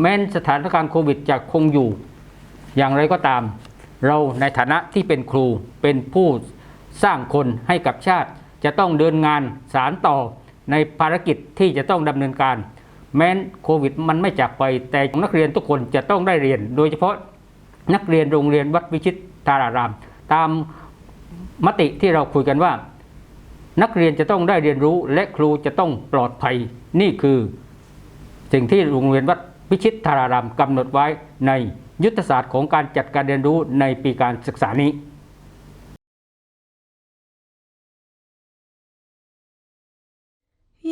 แม้นสถานการณ์โควิดจะคงอยู่อย่างไรก็ตาม เราในฐานะที่เป็นครูเป็นผู้สร้างคนให้กับชาติ จะต้องเดินงานสารต่อในภารกิจที่จะต้องดำเนินการ แม้นโควิดมันไม่จากไปแต่นักเรียนทุกคนจะต้องได้เรียน โดยเฉพาะนักเรียนโรงเรียนวัดวิชิตตาราราม ตามมติที่เราคุยกันว่า นักเรียนจะต้องได้เรียนรู้และครูจะต้องปลอดภัยนี่คือ สิ่งที่โรงเรียนวัดพิชิตธารารามกำหนดไว้ในยุทธศาสตร์ของการจัดการเรียนรู้ในปีการศึกษานี้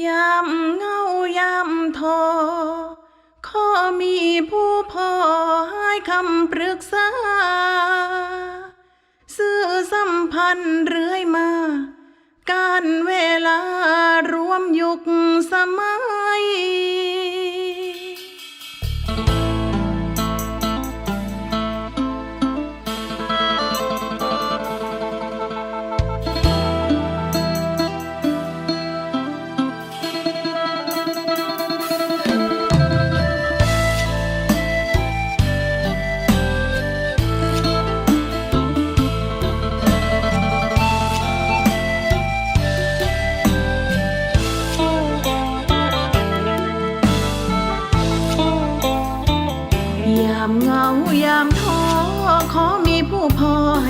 ยามเงายามทอขอมีผู้พอให้คำปรึกษา สื่อสัมพันธ์เรื่อยมา การเวลารวมยุคสมัย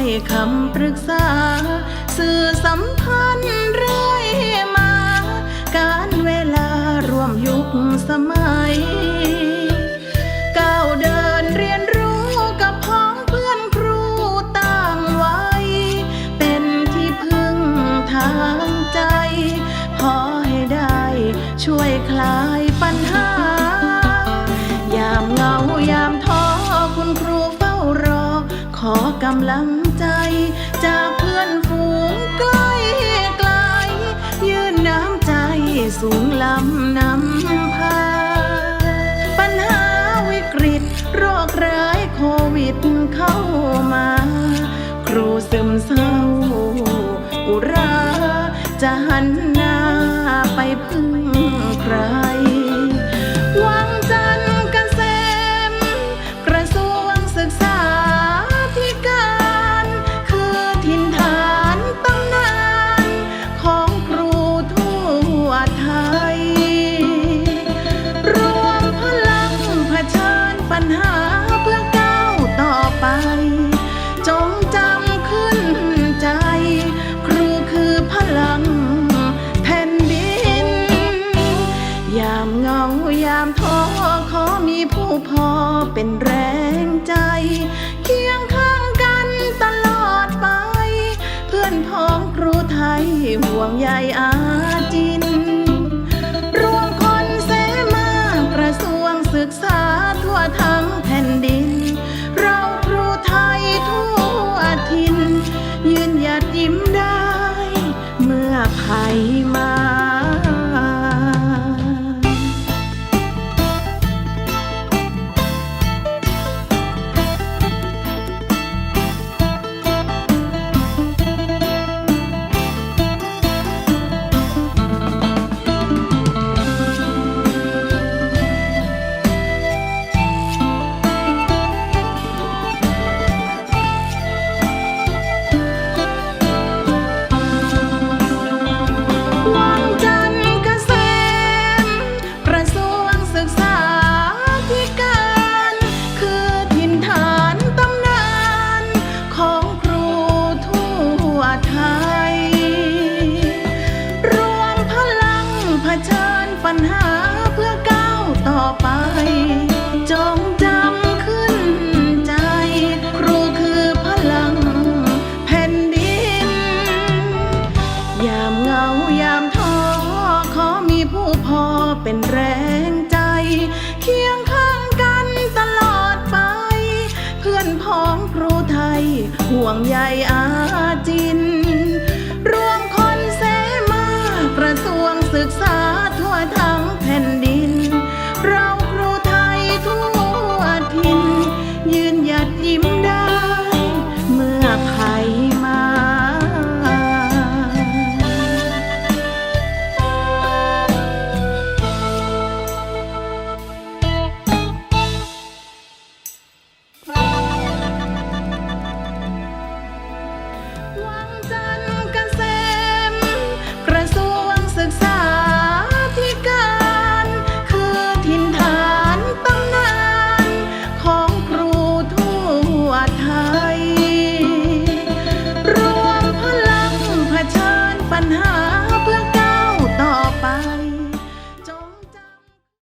ให้คำปรึกษา สื่อสัมพันธ์เรื่อยมา การเวลารวมยุคสมัย ก้าวเดินเรียนรู้กับพ้องเพื่อนครูต่างวัยเป็นที่พึ่งทางใจ พอให้ได้ช่วยคลายปัญหา ยามเหงายามท้อคุณครูเฝ้ารอ ขอกำลังำนำพา ปัญหาวิกฤต โรคร้ายโควิดเข้ามา ครูซึมเศร้าอุราจะ ผู้พอเป็นแรงใจ เคียงข้างกันตลอดไป เพื่อนพ้องครูไทยห่วงใยอาจิน รวมคนเสมากระทรวงศึกษาทั่วทั้งแผ่นดิน เราครูไทยทั่วทิน ยืนหยัดยิ้มได้ เมื่อภัยมา วงใหญ่อาจิน